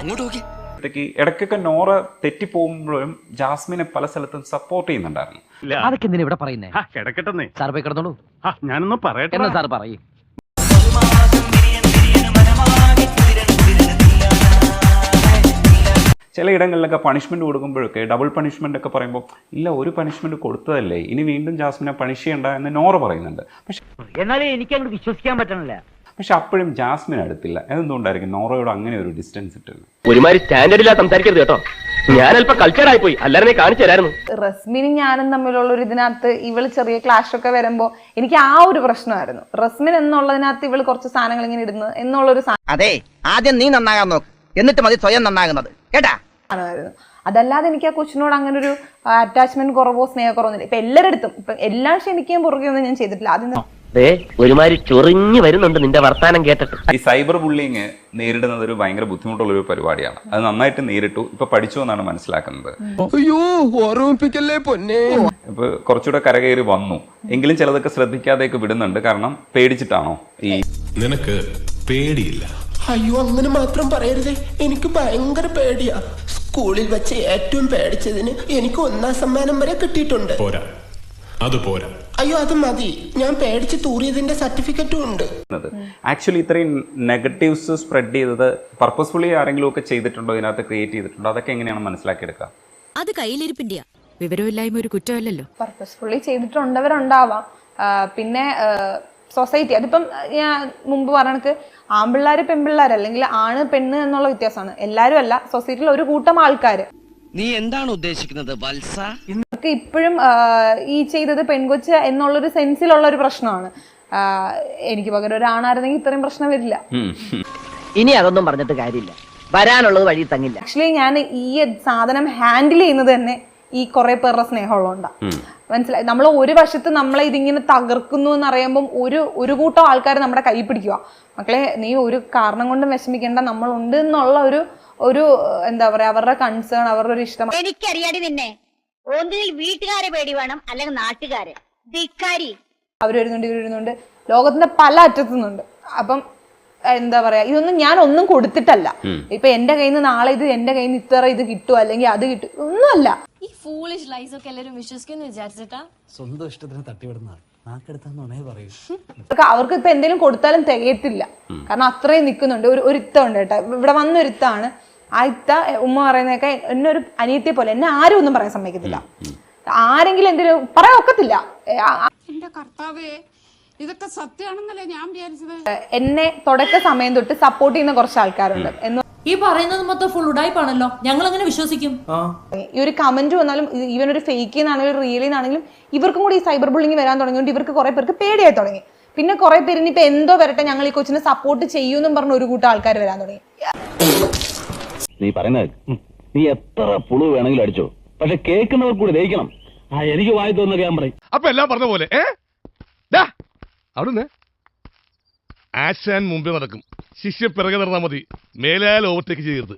അങ്ങോട്ട് നോക്കി. ഇടയ്ക്ക് ഇടയ്ക്കൊക്കെ നോറ തെറ്റി പോകുമ്പോഴും ജാസ്മിനെ പല സ്ഥലത്തും സപ്പോർട്ട് ചെയ്യുന്നുണ്ടായിരുന്നു. അതൊക്കെ എന്തിനാ ഇവിടെ പറയുന്നേ? സാർ പോയി കിടന്നോളൂ. ഞാനൊന്നും പറയട്ടെ. എന്നാ സാർ പറയും. ചില ഇടങ്ങളിലൊക്കെ പണിഷ്മെന്റ് കൊടുക്കുമ്പോഴൊക്കെ ഡബിൾ പണിഷ്മെന്റ് ഒക്കെ പറയുമ്പോൾ ഇല്ല ഒരു പണിഷ്മെന്റ് കൊടുത്തതല്ലേ ഇനി വീണ്ടും ജാസ്മിനെ പണിഷ് ചെയ്യണ്ട എന്ന് നോറ പറയുന്നുണ്ട്. പക്ഷെ എന്നാലും എനിക്ക് അങ്ങോട്ട് വിശ്വസിക്കാൻ പറ്റണില്ല. പക്ഷെ അപ്പോഴും ജാസ്മിൻ അടുത്തില്ല. എന്തുകൊണ്ടായിരിക്കും നോറയോട് അങ്ങനെ ഒരു ഡിസ്റ്റൻസ് ഇട്ടത്? ഒരുമാതിരി സ്റ്റാൻഡേർഡില്ലാ സംസാരിക്കരുത് കേട്ടോ. ഞാൻ അല്പം കൾച്ചറായി പോയി അല്ലാതെ കാണിച്ചു തരായിരുന്നു. റസ്മിനും ഞാനും തമ്മിലുള്ള ഒരു ഇതിനകത്ത് ഇവൾ ചെറിയ ക്ലാഷ് ഒക്കെ വരുമ്പോ എനിക്ക് ആ ഒരു പ്രശ്നമായിരുന്നു. റസ്മിൻ എന്നുള്ളതിനകത്ത് ഇവൾ കുറച്ച് സാധനങ്ങൾ ഇങ്ങനെ ഇടുന്നത് എന്നുള്ളൊരു അതെ ആദ്യം നീ നന്നാകാൻ നോക്ക്. എന്നിട്ട് മതി സ്വയം നന്നാകുന്നത്. കേട്ടാ? സാധനമായിരുന്നു. അതല്ലാതെ എനിക്ക് ആ കൊച്ചിനോട് അങ്ങനെ ഒരു അറ്റാച്ച്മെന്റ് കുറവോ സ്നേഹക്കുറവോ ഇപ്പൊ എല്ലാവരുടെ ഇപ്പൊ എല്ലാ ക്ഷമിക്കുകയും പുറകെ ഒന്നും ഞാൻ ചെയ്തിട്ടില്ല. ആദ്യം ദേ ഒരുമാതിരി ചൊറിഞ്ഞു വരുന്നുണ്ട് നിന്റെ വർത്താനം കേട്ടിട്ട്. ഈ സൈബർ ബുള്ളിങ് നേരിടുന്നത് ഒരു ഭയങ്കര ബുദ്ധിമുട്ടുള്ള ഒരു പരിപാടിയാണ്. അത് നന്നായിട്ട് നേരിട്ടു. ഇപ്പൊ പഠിച്ചു എന്നാണ് മനസ്സിലാക്കുന്നത്. അയ്യോ ഓർമ്മിപ്പിക്കല്ലേ പൊന്നെ? ഇപ്പൊ കുറച്ചുകൂടെ കരകയറി വന്നു. എങ്കിലും ചിലതൊക്കെ ശ്രദ്ധിക്കാതെയൊക്കെ വിടുന്നുണ്ട്. കാരണം പേടിച്ചിട്ടാണോ ഈ നിനക്ക് പേടിയില്ല. അയ്യോ അങ്ങനെ മാത്രം പറയരുതേ. എനിക്ക് ഭയങ്കര പേടിയാ. സ്കൂളിൽ വെച്ച് ഏറ്റവും പേടിച്ചതിന് എനിക്ക് ഒന്നാം സമ്മാനം വരെ കിട്ടിയിട്ടുണ്ട്. പോരാ. അത് പോരാ. അയ്യോ അത് മതി. ഞാൻ പേടിച്ച് തൂറിയതിന്റെ സർട്ടിഫിക്കറ്റും ഉണ്ട്. ആക്ച്വലി ഇത്രയും നെഗറ്റീവ്സ് സ്പ്രെഡ് ചെയ്തത് പർപ്പസ്ഫുള്ളി ആരെങ്കിലും ഒക്കെ ചെയ്തിട്ടുണ്ടോ? ഇതിനകത്ത് ക്രിയേറ്റ് ചെയ്തിട്ടുണ്ടോ? അതൊക്കെ എങ്ങനെയാണ് മനസ്സിലാക്കി എടുക്കുക അത് കയ്യിലിരിപ്പിന്റെയാ. വിവരമില്ലായ്മ ഒരു കുറ്റമല്ലല്ലോ. പർപ്പസ്ഫുള്ളി ചെയ്തിട്ടുണ്ടവരുണ്ടാവാം. പിന്നെ സൊസൈറ്റി അതിപ്പം ഞാൻ മുമ്പ് പറഞ്ഞത് ആൺപിള്ളേര് പെൺപിള്ളേർ അല്ലെങ്കിൽ ആണ് പെണ്ണ് എന്നുള്ള വ്യത്യാസമാണ്. എല്ലാവരും അല്ല സൊസൈറ്റിയിൽ ഒരു കൂട്ടം ആൾക്കാർ നീ എന്താണ് ഉദ്ദേശിക്കുന്നത് വത്സ? ഇവർക്ക് ഇപ്പോഴും ഈ ചെയ്തത് പെൺകൊച്ച് എന്നുള്ളൊരു സെൻസിലുള്ള ഒരു പ്രശ്നമാണ്. എനിക്ക് പകരം ഒരാണായിരുന്നെങ്കിൽ ഇത്രയും പ്രശ്നം വരില്ല. ഇനി അതൊന്നും പറഞ്ഞിട്ട് കാര്യമില്ല. വരാനുള്ളത് വഴി തങ്ങില്ല. ആക്ച്വലി ഞാൻ ഈ സാധനം ഹാൻഡിൽ ചെയ്യുന്നത് തന്നെ ഈ കുറെ പേരുടെ സ്നേഹമുള്ളതുകൊണ്ടാണ് മനസ്സിലായി? നമ്മൾ ഒരു വശത്ത് നമ്മളെ ഇതിങ്ങനെ തകർക്കുന്നു എന്ന് അറിയുമ്പം ഒരു ഒരു കൂട്ടം ആൾക്കാർ നമ്മുടെ കൈ പിടിക്കുക മക്കളെ നീ ഒരു കാരണം കൊണ്ടും വിഷമിക്കേണ്ട നമ്മളുണ്ട് എന്നുള്ള ഒരു ഒരു എന്താ പറയാ അവരുടെ കൺസേൺ അവരുടെ ഒരു ഇഷ്ടം. എനിക്കറിയാടി നിന്നെ. ഒന്നിൽ വീട്ടുകാരെ പേടി വേണം അല്ലെങ്കിൽ നാട്ടുകാര്. ധിക്കാരി അവർ വരുന്നുണ്ട് ഇവർ വരുന്നുണ്ട്. ലോകത്തിന്റെ പല അറ്റത്തു നിന്നുണ്ട് അപ്പം എന്താ പറയാ ഇതൊന്നും ഞാൻ ഒന്നും കൊടുത്തിട്ടല്ല. ഇപ്പൊ എന്റെ കയ്യിൽ നിന്ന് നാളെ ഇത് എന്റെ കയ്യിൽ നിന്ന് ഇത്ര ഇത് കിട്ടും അല്ലെങ്കിൽ അത് കിട്ടും ഒന്നുമല്ല. ഈ ഫൂളിഷ് ലൈസ് ഒക്കെ എല്ലാരും വിശ്വസിക്കുന്നു വിചാരിച്ചിട്ടാ? സ്വന്തം ഇഷ്ടത്തിന് തട്ടിവിടുന്ന അവർക്ക് അവർക്ക് ഇപ്പൊ എന്തെങ്കിലും കൊടുത്താലും തികയത്തില്ല. കാരണം അത്രയും നിൽക്കുന്നുണ്ട് ഒരു ഒരുത്തമുണ്ട് കേട്ടോ. ഇവിടെ വന്ന ഒരു ഇത്താണ് ആ ഇത്ത ഉമ്മ പറയുന്നതൊക്കെ എന്നെ ഒരു അനിയത്തിയെ പോലെ എന്നെ ആരും ഒന്നും പറയാൻ സമ്മതിക്കത്തില്ല. ആരെങ്കിലും എന്തെങ്കിലും പറയാൻ ഒക്കത്തില്ല. എന്റെ കർത്താവേ ഇതൊക്കെ സത്യമാണെന്നല്ലേ ഞാൻ വിചാരിച്ചത്? എന്നെ തുടക്ക സമയം തൊട്ട് സപ്പോർട്ട് ചെയ്യുന്ന കുറച്ച് ആൾക്കാരുണ്ട്. എന്ന് ഈ പറയുന്നത് മൊത്തം ഫുൾ ഉടായ്പാണല്ലോ ഞങ്ങൾ അങ്ങനെ വിശ്വസിക്കും ഈ ഒരു കമന്റ് വന്നാലും ഈവൻ ഒരു ഫേക്ക് എന്നാണെങ്കിലും റിയൽ എന്നാണെങ്കിലും ഇവർക്കും കൂടി ഈ സൈബർ ബുള്ളിങ് വരാൻ തുടങ്ങിയോണ്ട് ഇവർക്ക് കുറെ പേർക്ക് പേടിയായി തുടങ്ങി. പിന്നെ കുറെ പേര് ഇനിയിപ്പോ എന്തോ വരട്ടെ ഞങ്ങൾ ഈ കൊച്ചിനെ സപ്പോർട്ട് ചെയ്യൂന്നും പറഞ്ഞ ഒരു കൂട്ടം ആൾക്കാർ വരാൻ തുടങ്ങി. നീ പറയുന്നത് നീ എത്ര പുളു വേണമെങ്കിലും അടിച്ചോ. പക്ഷെ കേൾക്കുന്നവർ കൂടി ദഹിക്കണം. ആ എനിക്ക് വായി തോന്നുന്ന ഞാൻ പറയും. അപ്പൊ എല്ലാം പറഞ്ഞ പോലെ ഏ? അവിടുന്ന്. ആശാൻ മുമ്പേ നടക്കും. ശിഷ്യ പിറകെ നടന്നാൽ മതി. മേലാൽ ഓവർടേക്ക് ചെയ്യരുത്.